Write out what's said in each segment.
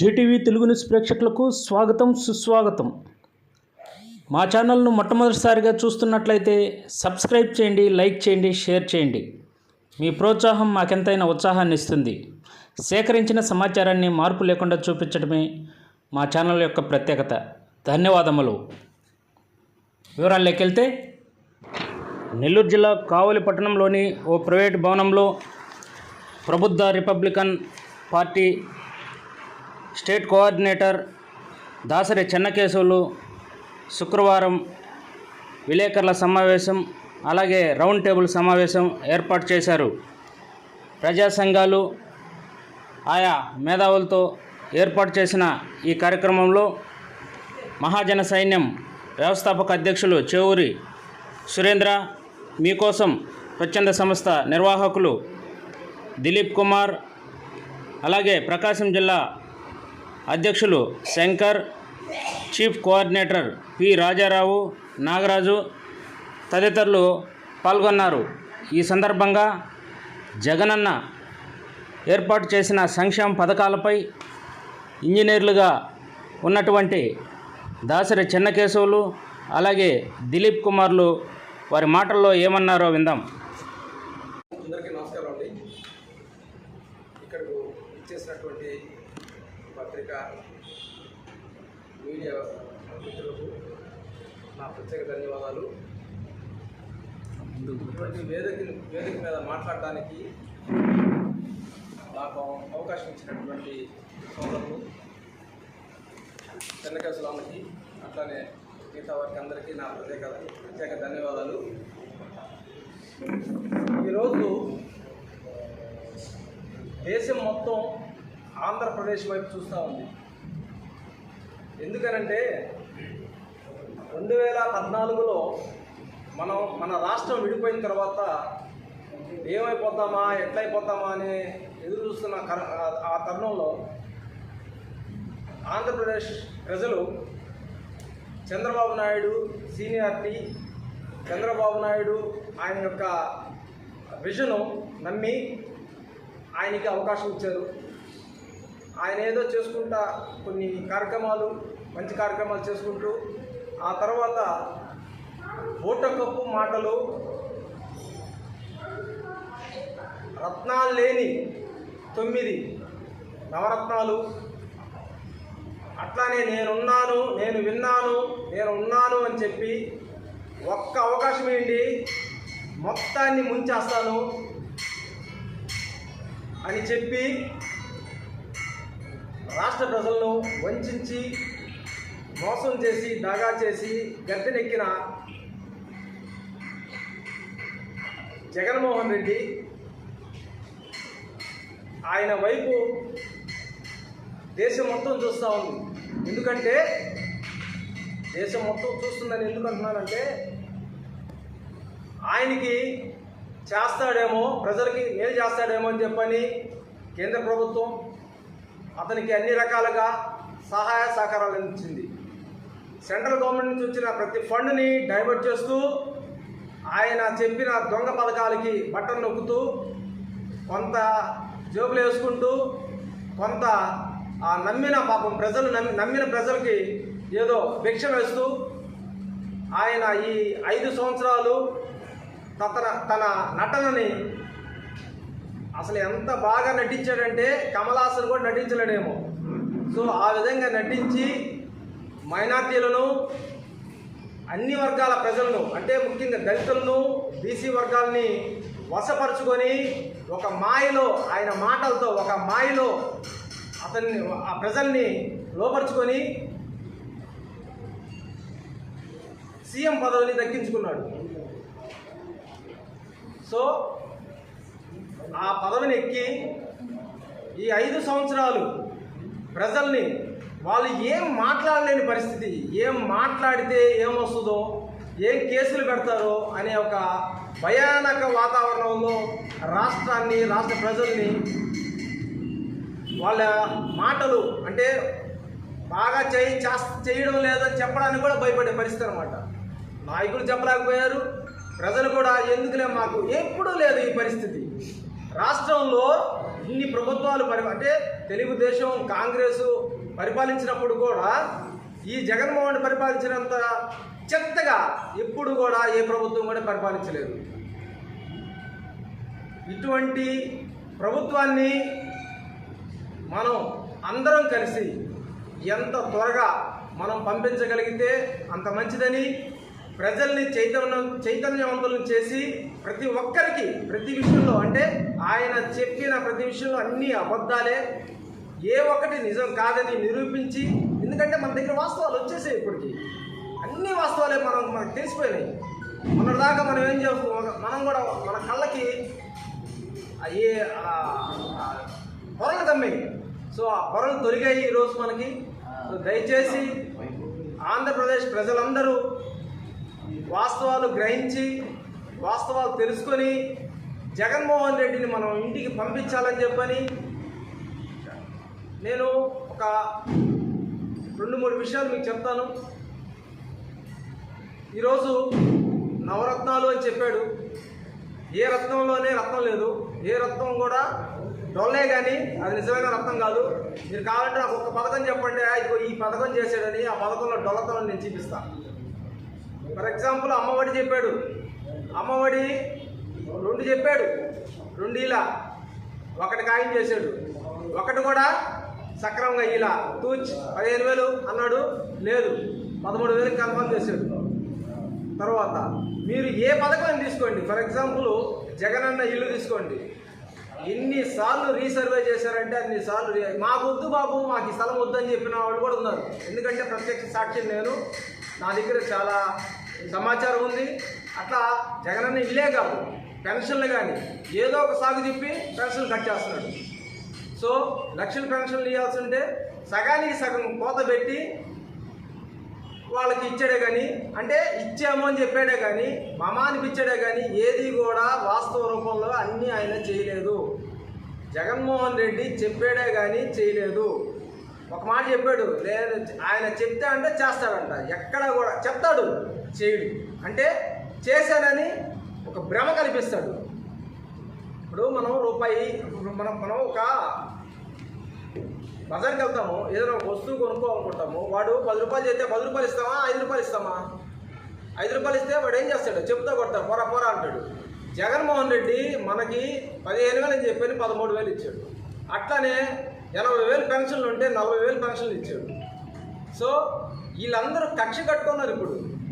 Zee TV Telugu news ప్రేక్షకులకు స్వాగతం సుస్వాగతం. మా ఛానల్ను మొట్టమొదటిసారిగా చూస్తున్నట్లయితే సబ్స్క్రైబ్ చేయండి లైక్ చేయండి షేర్ చేయండి. మీ ప్రోత్సాహం మాకెంతైనా ఉత్సాహాన్ని ఇస్తుంది. సేకరించిన సమాచారాన్ని మార్పు లేకుండా చూపించడమే మా ఛానల్ యొక్క ప్రత్యేకత. ధన్యవాదములు. వివరాల్లోకి వెళ్తే నెల్లూరు జిల్లా కావలి పట్టణంలోని ఓ ప్రైవేట్ భవనంలో Prabuddha Republican Party state coordinator Dasari Chennakesavulu శుక్రవారం విలేకరుల సమావేశం అలాగే రౌండ్ టేబుల్ సమావేశం ఏర్పాటు చేశారు. ప్రజా సంఘాలు ఆయా మేధావులతో ఏర్పాటు చేసిన ఈ కార్యక్రమంలో మహాజన సైన్యం వ్యవస్థాపక అధ్యక్షులు చెవురి సురేంద్ర మీకోసం స్వచ్ఛంద సంస్థ నిర్వాహకులు దిలీప్ కుమార్ అలాగే ప్రకాశం జిల్లా అధ్యక్షులు Shankar chief coordinator P. Rajarao Nagaraju తదితరులు పాల్గొన్నారు. ఈ సందర్భంగా జగనన్న ఏర్పాటు చేసిన సంక్షేమ పథకాలపై ఇంజనీర్లుగా ఉన్నటువంటి దాసరి చెన్నకేశవులు అలాగే దిలీప్ కుమార్లు వారి మాటల్లో ఏమన్నారో విందాం. మీడియా మిత్రులకు నా ప్రత్యేక ధన్యవాదాలు. ఇటువంటి వేదిక వేదిక మీద మాట్లాడడానికి నాకు అవకాశం ఇచ్చినటువంటి సోదరులు చెన్నకేశ్వరానికి అట్లానే మిగతా వారికి అందరికీ నా ప్రత్యేక ప్రత్యేక ధన్యవాదాలు. ఈరోజు దేశం మొత్తం ఆంధ్రప్రదేశ్ వైపు చూస్తూ ఉంది. ఎందుకనంటే రెండు వేల పద్నాలుగులో మనం మన రాష్ట్రం విడిపోయిన తర్వాత ఏమైపోతామా ఎట్లయిపోతామా అని ఎదురు చూస్తున్న కర ఆ తరుణంలో ఆంధ్రప్రదేశ్ ప్రజలు చంద్రబాబు నాయుడు సీనియారిటీ చంద్రబాబు నాయుడు ఆయన యొక్క విజను నమ్మి ఆయనకి అవకాశం ఇచ్చారు. ఆయన ఏదో చేసుకుంటా కొన్ని కార్యక్రమాలు మంచి కార్యక్రమాలు చేసుకుంటూ ఆ తర్వాత ఓటకప్పు మాటలు రత్నాలు లేని తొమ్మిది నవరత్నాలు. అట్లానే నేనున్నాను నేను విన్నాను నేను ఉన్నాను అని చెప్పి ఒక్క అవకాశం ఏంటి? మొత్తాన్ని ముంచేస్తాను అని చెప్పి రాష్ట్ర ప్రజలను వంచి మోసం చేసి దాగా చేసి గద్దెనెక్కిన జగన్మోహన్ రెడ్డి ఆయన వైపు దేశం మొత్తం చూస్తూ ఉంది. ఎందుకంటే దేశం మొత్తం చూస్తుందని ఎందుకు అంటున్నానంటే ఆయనకి చేస్తాడేమో ప్రజలకి మేలు చేస్తాడేమో అని చెప్పని కేంద్ర ప్రభుత్వం అతనికి అన్ని రకాలుగా సహాయ సహకారాలు అందించింది. సెంట్రల్ గవర్నమెంట్ నుంచి వచ్చిన ప్రతి ఫండ్ని డైవర్ట్ చేస్తూ ఆయన చెప్పిన దొంగ పథకాలకి బట్టలు నొక్కుతూ కొంత జోబులు వేసుకుంటూ కొంత ఆ నమ్మిన పాపం ప్రజలు నమ్మి నమ్మిన ప్రజలకి ఏదో భిక్ష వేస్తూ ఆయన ఈ ఐదు సంవత్సరాలు తన తన నటనని అసలు ఎంత బాగా నటించాడంటే కమలాసన్ కూడా నటించలేడేమో. సో ఆ విధంగా నటించి మైనార్టీలను అన్ని వర్గాల ప్రజలను అంటే ముఖ్యంగా దళితులను బీసీ వర్గాల్ని వశపరుచుకొని ఒక మాయలో ఆయన మాటలతో ఒక మాయలో అతన్ని ఆ ప్రజల్ని లోపరుచుకొని సీఎం పదవిని దక్కించుకున్నాడు. సో ఆ పదవిని ఎక్కి ఈ ఐదు సంవత్సరాలు ప్రజల్ని వాళ్ళు ఏం మాట్లాడలేని పరిస్థితి ఏం మాట్లాడితే ఏమొస్తుందో ఏం కేసులు పెడతారో అనే ఒక భయానక వాతావరణంలో రాష్ట్రాన్ని రాష్ట్ర ప్రజల్ని వాళ్ళ మాటలు అంటే బాగా చేయి చేయడం లేదని చెప్పడానికి కూడా భయపడే పరిస్థితి అనమాట నాయకులు చెప్పలేకపోయారు ప్రజలు కూడా ఎందుకులే మాకు? ఎప్పుడూ లేదు ఈ పరిస్థితి. రాష్ట్రంలో ఇన్ని ప్రభుత్వాలు పరి అంటే తెలుగుదేశం కాంగ్రెస్ పరిపాలించినప్పుడు కూడా ఈ జగన్మోహన్ పరిపాలించినంత చెత్తగా ఎప్పుడు కూడా ఏ ప్రభుత్వం కూడా పరిపాలించలేదు. ఇటువంటి ప్రభుత్వాన్ని మనం అందరం కలిసి ఎంత త్వరగా మనం పంపించగలిగితే అంత మంచిదని ప్రజల్ని చైతన్యం చైతన్యవంతులను చేసి ప్రతి ఒక్కరికి ప్రతి విషయంలో అంటే ఆయన చెప్పిన ప్రతి విషయంలో అన్ని అబద్ధాలే. ఏ ఒక్కటి నిజం కాదని నిరూపించి ఎందుకంటే మన దగ్గర వాస్తవాలు వచ్చేసాయి ఇప్పటికి. అన్ని వాస్తవాలే మనం మనకు తెలిసిపోయినాయి. మొన్నటిదాకా మనం ఏం చేస్తున్నాం మనం కూడా మన కళ్ళకి అయ్యే పొరలు తమ్మాయి. సో ఆ పొరలు తొలిగాయి ఈరోజు మనకి. సో దయచేసి ఆంధ్రప్రదేశ్ ప్రజలందరూ వాస్తవాలు గ్రహించి వాస్తవాలు తెలుసుకొని జగన్మోహన్ రెడ్డిని మనం ఇంటికి పంపించాలని చెప్పని నేను ఒక రెండు మూడు విషయాలు మీకు చెప్తాను. ఈరోజు నవరత్నాలు అని చెప్పాడు. ఏ రత్నంలోనే రత్నం లేదు. ఏ రత్నం కూడా డొల్లే కానీ అది నిజమైన రత్నం కాదు. మీరు కావాలంటే నాకు ఒక పథకం చెప్పండి. ఇదిగో ఈ పథకం చేశాడని ఆ పథకంలో డొల్లతనం నేను చూపిస్తాను ఫర్ ఎగ్జాంపుల్ అమ్మఒడి చెప్పాడు. అమ్మఒడి రెండు చెప్పాడు. రెండు ఇలా ఒకటి ఖాయం చేశాడు. ఒకటి కూడా సక్రమంగా ఇలా తూచ్ పదిహేను వేలు అన్నాడు. లేదు. పదమూడు వేలకు కన్ఫర్మ్ చేశాడు. తర్వాత మీరు ఏ పథకం తీసుకోండి. ఫర్ ఎగ్జాంపుల్ జగనన్న ఇల్లు తీసుకోండి. ఎన్నిసార్లు రీసర్వే చేశారంటే అన్నిసార్లు మాకు వద్దు బాబు మాకు ఈ స్థలం వద్దని చెప్పిన వాళ్ళు కూడా ఉన్నారు. ఎందుకంటే ప్రత్యక్ష సాక్షి నేను. నా దగ్గర చాలా సమాచారం ఉంది. అట్లా జగనన్న ఇల్లే కాదు పెన్షన్లు కానీ ఏదో ఒక సాగు చెప్పి పెన్షన్లు కట్ చేస్తున్నాడు. సో లక్షల పెన్షన్లు ఇవ్వాల్సి ఉంటే సగానికి సగం కోత పెట్టి వాళ్ళకి ఇచ్చాడే కానీ అంటే ఇచ్చాము అని చెప్పాడే కానీ మమా అనిపించాడే కానీ ఏది కూడా వాస్తవ రూపంలో అన్నీ ఆయన చేయలేదు. జగన్మోహన్ రెడ్డి చెప్పాడే కానీ చేయలేదు. ఒక మాట చెప్పాడు. లేదు ఆయన చెప్తే అంటే చేస్తాడంట. ఎక్కడ కూడా చెప్తాడు. చేయడు. అంటే చేశానని ఒక భ్రమ కల్పిస్తాడు. ఇప్పుడు మనం రూపాయి మనం మనం ఒక బజార్కి వెళ్తాము. ఏదైనా ఒక వస్తువు కొనుక్కోవాలనుకుంటాము. వాడు పది రూపాయలు చేస్తే పది రూపాయలు ఇస్తామా? ఐదు రూపాయలు ఇస్తామా? ఐదు రూపాయలు ఇస్తే వాడు ఏం చేస్తాడు? చెప్తా కొడతాడు. పోరా పోరా అంటాడు. జగన్మోహన్ రెడ్డి మనకి పదిహేను వేలు అని చెప్పి పదమూడు వేలు ఇచ్చాడు. అట్లానే ఎనభై వేలు పెన్షన్లు ఉంటే నలభై వేలు పెన్షన్లు ఇచ్చాడు. సో వీళ్ళందరూ కక్ష కట్టుకున్నారు ఇప్పుడు.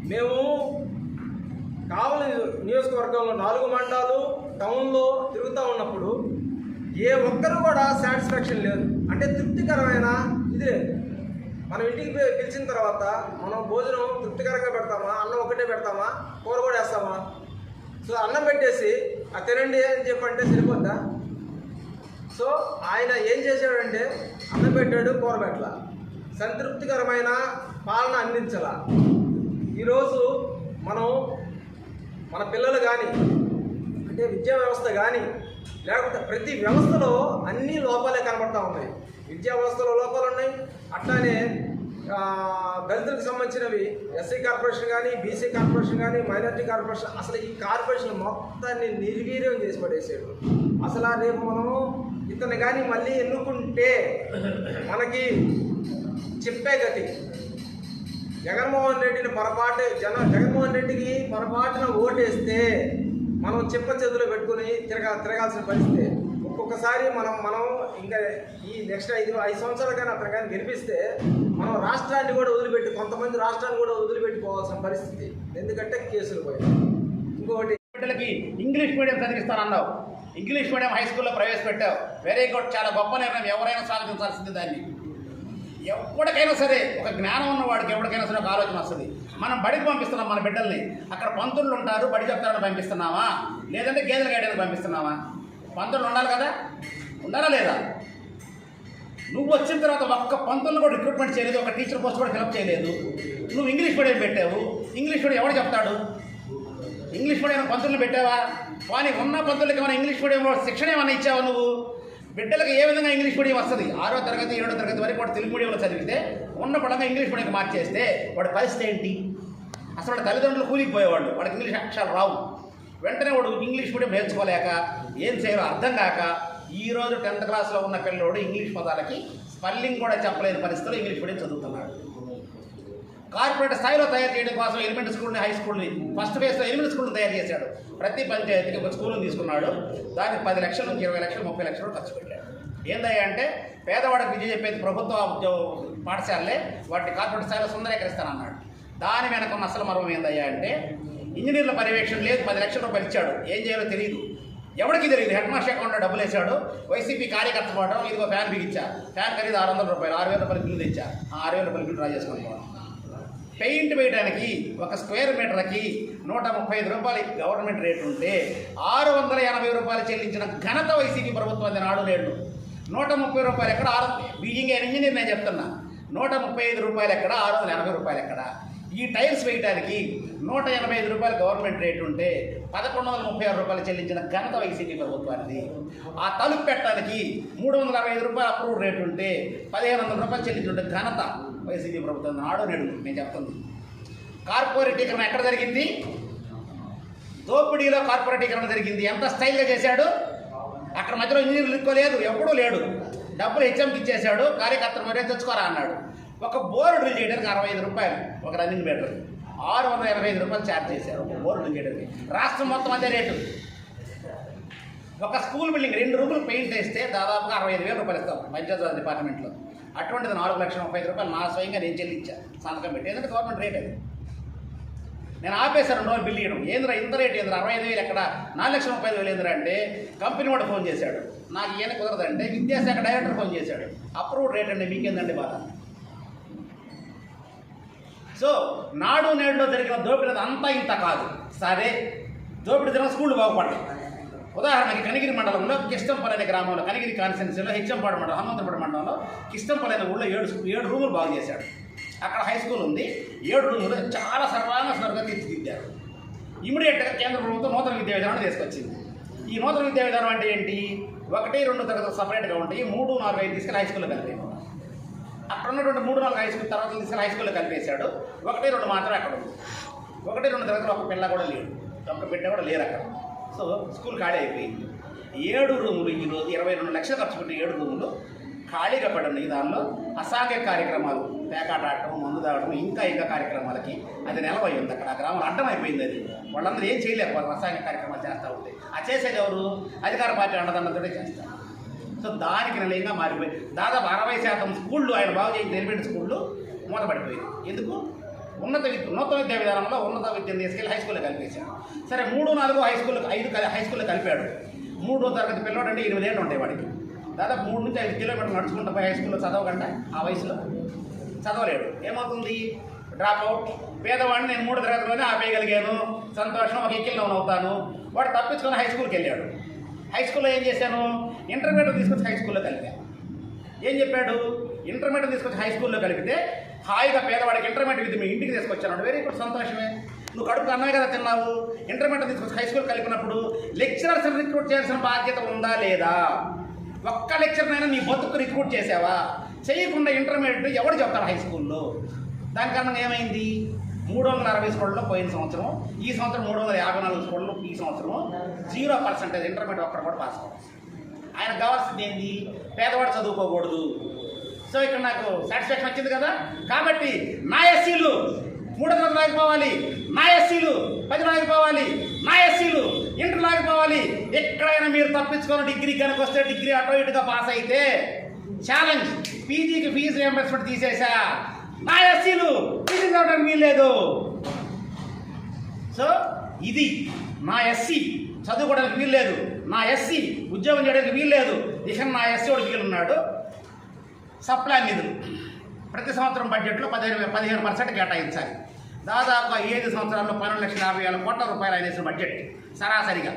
మేము కావలి నియోజకవర్గంలో నాలుగు మండలాలు టౌన్లో తిరుగుతూ ఉన్నప్పుడు ఏ ఒక్కరు కూడా సాటిస్ఫాక్షన్ లేదు. అంటే తృప్తికరమైన ఇది. లేదు మనం ఇంటికి పోయి పిలిచిన తర్వాత మనం భోజనం తృప్తికరంగా పెడతామా? అన్నం ఒకటే పెడతామా? కూర కూడా వేస్తామా? సో అన్నం పెట్టేసి ఆ తినండి అని చెప్పంటే సరిపోద్దా? సో ఆయన ఏం చేశాడంటే అన్నం పెట్టాడు సంతృప్తికరమైన పాలన అందించాల. ఈరోజు మనం మన పిల్లలు కానీ అంటే విద్యా వ్యవస్థ కానీ లేకపోతే ప్రతి వ్యవస్థలో అన్ని లోపాలే కనబడతా ఉన్నాయి. విద్యా వ్యవస్థలో లోపాలు ఉన్నాయి. అట్లానే దళితులకు సంబంధించినవి ఎస్సీ కార్పొరేషన్ కానీ బీసీ కార్పొరేషన్ కానీ మైనారిటీ కార్పొరేషన్ అసలు ఈ కార్పొరేషన్ మొత్తాన్ని నిర్వీర్యం చేసి పడేసాడు. అసలు ఆ రేపు మనము ఇతను కానీ మళ్ళీ ఎన్నుకుంటే మనకి చెప్పే గతి. జగన్మోహన్ రెడ్డిని పొరపాటు జన జగన్మోహన్ రెడ్డికి పొరపాటున ఓటేస్తే మనం చెప్ప చేతిలో పెట్టుకుని తిరగా తిరగాల్సిన పరిస్థితి ఒక్కొక్కసారి మనం మనం ఇంకా ఈ నెక్స్ట్ ఐదు ఐదు సంవత్సరాలు కానీ అతను కానీ గెలిపిస్తే మనం రాష్ట్రాన్ని కూడా వదిలిపెట్టి కొంతమంది రాష్ట్రాన్ని కూడా వదిలిపెట్టుకోవాల్సిన పరిస్థితి. ఎందుకంటే కేసులు పోయాయి. ఇంకొకటి బిడ్డలకి ఇంగ్లీష్ మీడియం చదివిస్తానన్నావు. ఇంగ్లీష్ మీడియం హై స్కూల్లో ప్రవేశపెట్టావు. వెరీ గుడ్ చాలా గొప్ప నిర్ణయం. ఎవరైనా సాధించాల్సింది దాన్ని. ఎవరికైనా సరే ఒక జ్ఞానం ఉన్న వాడికి ఎవరికైనా సరే ఒక ఆలోచన వస్తుంది. మనం బడికి పంపిస్తున్నాం మన బిడ్డల్ని. అక్కడ పంతులు ఉంటారు బడి చెప్తారని పంపిస్తున్నావా? లేదంటే గేదెల గేయడానికి పంపిస్తున్నావా? పంతులు ఉండాలి కదా? ఉండాలా లేదా? నువ్వు వచ్చిన తర్వాత ఒక్క పంతులను కూడా రిక్రూట్మెంట్ చేయలేదు ఒక టీచర్ పోస్ట్ కూడా ఫిలప్ చేయలేదు. నువ్వు ఇంగ్లీష్ మీడియం పెట్టావు. ఇంగ్లీష్ మీడియం ఎవడు చెప్తాడు? ఇంగ్లీష్ మీడియం పంతులు పెట్టావా? కానీ ఉన్న పంతులకి ఏమైనా ఇంగ్లీష్ మీడియంలో శిక్షణ ఏమైనా ఇచ్చావు నువ్వు? బిడ్డలకు ఏ విధంగా ఇంగ్లీష్ మీడియం వస్తుంది? ఆరో తరగతి ఏడో తరగతి వరకు వాడు తెలుగు మీడియంలో చదివితే ఉన్న పడంగా ఇంగ్లీష్ మీడియంకి మార్చేస్తే వాడి పరిస్థితి ఏంటి? అసలు వాడి తల్లిదండ్రులు కూలిపోయేవాళ్ళు వాడికి ఇంగ్లీష్ అక్షరాలు రావు. వెంటనే వాడు ఇంగ్లీష్ మీడియం నేర్చుకోలేక ఏం చేయాలో అర్థం కాక ఈ రోజు టెన్త్ క్లాస్లో ఉన్న పిల్లోడు ఇంగ్లీష్ పదాలకి స్పెల్లింగ్ కూడా చెప్పలేని పరిస్థితిలో ఇంగ్లీష్ మీడియం చదువుతున్నాడు. కార్పొరేట్ స్థాయిలో తయారు చేయడం కోసం ఎలిమెంటరీ స్కూల్ని హై స్కూల్ని ఫస్ట్ ఫేజ్లో ఎలిమెంటరీ స్కూల్ని తయారు చేశాడు. ప్రతి పంచాయతీకి ఒక స్కూల్ని తీసుకున్నాడు. దానికి పది లక్షల నుంచి ఇరవై లక్షలు ముప్పై లక్షలు ఖర్చు పెట్టాడు. ఏందయ్యా అంటే పేదవాడికి విద్య చెప్పేది ప్రభుత్వ పాఠశాలలే వాటిని కార్పొరేట్ స్థాయిలో సుందరీకరిస్తానన్నాడు. దాని వెనక ఉన్న అసలు మర్మం ఏందయ్యా అంటే ఇంజనీర్ల పర్యవేక్షణ లేదు పది లక్షల రూపాయలు ఇచ్చాడు. ఏం చేయాలో తెలియదు ఎవరికి తెలియదు హెడ్ మాస్టర్ అకౌంట్లో డబ్బులు వేశాడు. వైసీపీ కార్యకర్త పోవడం ఇదిగో ఫ్యాన్ బిగించా ఫ్యాన్ ఖరీదు ఆరు వందల రూపాయలు ఆరు వేల రూపాయలు బిల్లు తెచ్చా. ఆ ఆరు వేల రూపాయలు బిల్లు డ్రా చేసుకొని పోవడం పెయింట్ వేయడానికి ఒక స్క్వేర్ మీటర్కి నూట ముప్పై ఐదు రూపాయలు గవర్నమెంట్ రేట్ ఉంటే ఆరు వందల ఎనభై రూపాయలు చెల్లించిన ఘనత వైసీపీ ప్రభుత్వం అది నాడు లేడు. నూట ముప్పై రూపాయలు ఎక్కడ ఆరు బీజింగ్ ఇంజనీర్ నేను చెప్తున్నా. నూట ముప్పై ఐదు రూపాయలు ఎక్కడ? ఆరు వందల ఎనభై రూపాయలు ఎక్కడ? ఈ టైల్స్ వేయడానికి నూట ఎనభై ఐదు రూపాయలు గవర్నమెంట్ రేట్ ఉంటే పదకొండు వందల ముప్పై ఆరు రూపాయలు చెల్లించిన ఘనత వైసీపీ ప్రభుత్వానికి ఆ తలుపు పెట్టడానికి మూడు వందల అరవై ఐదు రూపాయలు అప్రూవ్ రేట్ ఉంటే పదిహేను వందల రూపాయలు చెల్లించుంటే ఘనత వైసీపీ ప్రభుత్వం నాడు నేడు నేను చెప్తుంది. కార్పొరేటీకరణ ఎక్కడ జరిగింది? దోపిడీలో కార్పొరేటీకరణ జరిగింది. ఎంత స్టైల్గా చేశాడు? అక్కడ మధ్యలో ఇంజనీర్లు ఇక్కోలేదు ఎప్పుడూ లేడు. డబ్బులు హెచ్ఎంకి ఇచ్చేశాడు. కార్యకర్తలు మరే తెచ్చుకోరా అన్నాడు. ఒక బోర్ డ్రిల్ చేయడానికి అరవై ఐదు రూపాయలు ఒక రన్నింగ్ మీటర్ ఆరు వందల ఎనభై ఐదు రూపాయలు ఛార్జ్ చేశారు ఒక బోర్ డ్రిల్ చేయడానికి. రాష్ట్రం మొత్తం అదే రేటు. ఒక స్కూల్ బిల్డింగ్ రెండు రూములు పెయింట్ వేస్తే దాదాపుగా అరవై ఐదు వేల రూపాయలు ఇస్తాం పంచాయతీరాజ్ డిపార్ట్మెంట్లో. అటువంటిది నాలుగు లక్షల ముప్పై ఐదు రూపాయలు నా స్వయంగా నేను చెల్లించాను సంతకం పెట్టి. ఎందుకంటే గవర్నమెంట్ రేట్ అది. నేను ఆపేశాను రెండు రోజులు బిల్ ఇవ్వడం ఏంద్రా ఇంత రేట్ ఏంద్రా అరవై ఐదు వేలు ఎక్కడ? నాలుగు లక్షల ముప్పై ఐదు వేలు ఏంద్రా అంటే కంపెనీ వాడు ఫోన్ చేశాడు. నాకు ఈయన కుదరదంటే విద్యాశాఖ డైరెక్టర్ ఫోన్ చేశాడు. అప్రూవ్డ్ రేట్ అండి మీకేందండి బాధ? సో నాడు నేడులో జరిగిన దోపిడీ అంతా ఇంత కాదు. సరే దోపిడీ జరిగిన స్కూళ్ళు బాగుపడ్డాయి. ఉదాహరణకి కనిగిరి మండలంలో కిష్టంపల్లి అనే గ్రామంలో కనిగిరి కాన్స్టిట్యున్సీలో హెచ్చంపాడు మండలం హనుమంతపూడి మండలంలో కిష్టంపల్లి అనే ఊళ్ళో ఏడు ఏడు రూములు బాగు చేశాడు. అక్కడ హై స్కూల్ ఉంది. ఏడు రూములు చాలా సర్వాంగ సుందరంగా తీర్చిదిద్దారు. ఇమీడియట్గా కేంద్ర ప్రభుత్వం నూతన విద్యా విధానాన్ని తీసుకొచ్చింది. ఈ నూతన విద్యా విధానం అంటే ఏంటి? ఒకటి రెండు తరగతి సపరేట్గా ఉంటాయి. మూడు నాలుగు ఐదు తీసుకెళ్ళి హై స్కూల్లో కలిపేయడం. అక్కడ ఉన్నటువంటి మూడు నాలుగు హై స్కూల్ తర్వాత తీసుకుని హై స్కూల్లో కలిపేశాడు. ఒకటి రెండు మాత్రం అక్కడ ఉంది. ఒకటి రెండు తరగతులు ఒక పిల్ల కూడా లేడు. ఒక బిడ్డ కూడా లేరు అక్కడ. సో స్కూల్ ఖాళీ అయిపోయింది. ఏడు రూములు ఈరోజు ఇరవై రెండు లక్షలు ఖర్చు పెట్టి ఏడు రూములు ఖాళీగా పడినాయి దానిలో అసాంఘిక కార్యక్రమాలు పేకాట ఆడటం మందు తాగడం ఇంకా ఇంకా కార్యక్రమాలకి అది నిలవై ఉంది అక్కడ. ఆ గ్రామం అడ్డం అయిపోయింది అది. వాళ్ళందరూ ఏం చేయలేకపోవాలి అసాంఘిక కార్యక్రమాలు చేస్తూ ఉంటాయి ఆ చేసేది ఎవరు? అధికార పార్టీ అండదండతోనే చేస్తారు. సో దానికి నిలయంగా మారిపోయి దాదాపు అరవై శాతం స్కూళ్ళు ఆయన బాగు చేసి ఎలిమెంట్ స్కూళ్ళు మూతపడిపోయింది ఎందుకు? ఉన్నత విద్య ఉన్నత విద్యా విధానంలో ఉన్నత విద్యను తీసుకెళ్ళి హై స్కూల్లో కలిపేశాడు సరే మూడు నాలుగు హై స్కూల్ ఐదు హై స్కూల్లో కలిపాడు. మూడో తరగతి పిల్లవాడు అంటే ఎనిమిది ఏళ్ళు ఉంటాయి వాడికి. దాదాపు మూడు నుంచి ఐదు కిలోమీటర్లు నడుచుకుంటూ పోయి హై స్కూల్లో చదవకుండా ఆ వయసులో చదవలేడు. ఏమవుతుంది? డ్రాప్ అవుట్ పేదవాడిని నేను మూడు తరగతిలోనే ఆపేయగలిగాను. సంతోషం ఒక ఎక్కిల్ అవుతాను. వాడు తప్పించుకొని హై స్కూల్కి వెళ్ళాడు. హై స్కూల్లో ఏం చేశాను? ఇంటర్మీడియట్ తీసుకొచ్చి హై స్కూల్లో కలిపా. ఏం చెప్పాడు? ఇంటర్మీడియట్ తీసుకొచ్చి హై స్కూల్లో కలిపితే హాయిగా పేదవాడికి ఇంటర్మీడియట్ విద్య మీ ఇంటికి తీసుకొచ్చాను వెరీ గుడ్ సంతోషమే. నువ్వు కడుపు అన్నవి కదా తిన్నావు? ఇంటర్మీడియట్ తీసుకొచ్చి హై స్కూల్ కలిపినప్పుడు లెక్చరర్స్ రిక్రూట్ చేయాల్సిన బాధ్యత ఉందా లేదా? ఒక్క లెక్చర్నైనా నీ బతుకు రిక్రూట్ చేసావా? చేయకుండా ఇంటర్మీడియట్ ఎవడు చెప్తాడు హై స్కూల్లో దాని కారణంగా ఏమైంది? మూడు వందల అరవై స్కూళ్ళలో పోయిన సంవత్సరం ఈ సంవత్సరం మూడు వందల యాభై నాలుగు స్కూళ్ళు ఈ సంవత్సరం జీరో పర్సెంటేజ్ ఇంటర్మీడియట్ ఒక్కడ కూడా పాస్ అవ్వచ్చు ఆయన కావాల్సింది ఏంది? పేదవాడు చదువుకోకూడదు. సో ఇక్కడ నాకు సాటిస్ఫాక్షన్ వచ్చింది కదా. కాబట్టి నా ఎస్సీలు మూడు వందలు లాగిపోవాలి నా ఎస్సీలు పది లాగిపోవాలి నా ఎస్సీలు ఇంటర్ లాగిపోవాలి ఎక్కడైనా మీరు తప్పించుకొని డిగ్రీ కనుక వస్తే డిగ్రీ అటో ఇటుగా పాస్ అయితే ఛాలెంజ్ పీజీకి ఫీజు రియంబర్స్మెంట్ తీసేసా. నా ఎస్సీలు పీజీ అవడానికి వీల్లేదు. సో ఇది నా ఎస్సీ చదువుకోవడానికి వీల్లేదు. నా ఎస్సీ ఉద్యోగం చేయడానికి వీల్లేదు. ఇక నా ఎస్సీ వాడు వీలున్నాడు. సప్లై నిధులు. ప్రతి సంవత్సరం బడ్జెట్లో పదిహేను పదిహేను పర్సెంట్ కేటాయించాలి. దాదాపుగా ఏడు సంవత్సరాల్లో పన్నెండు లక్షల యాభై వేల కోట్ల రూపాయలు అయిన బడ్జెట్ సరాసరిగా.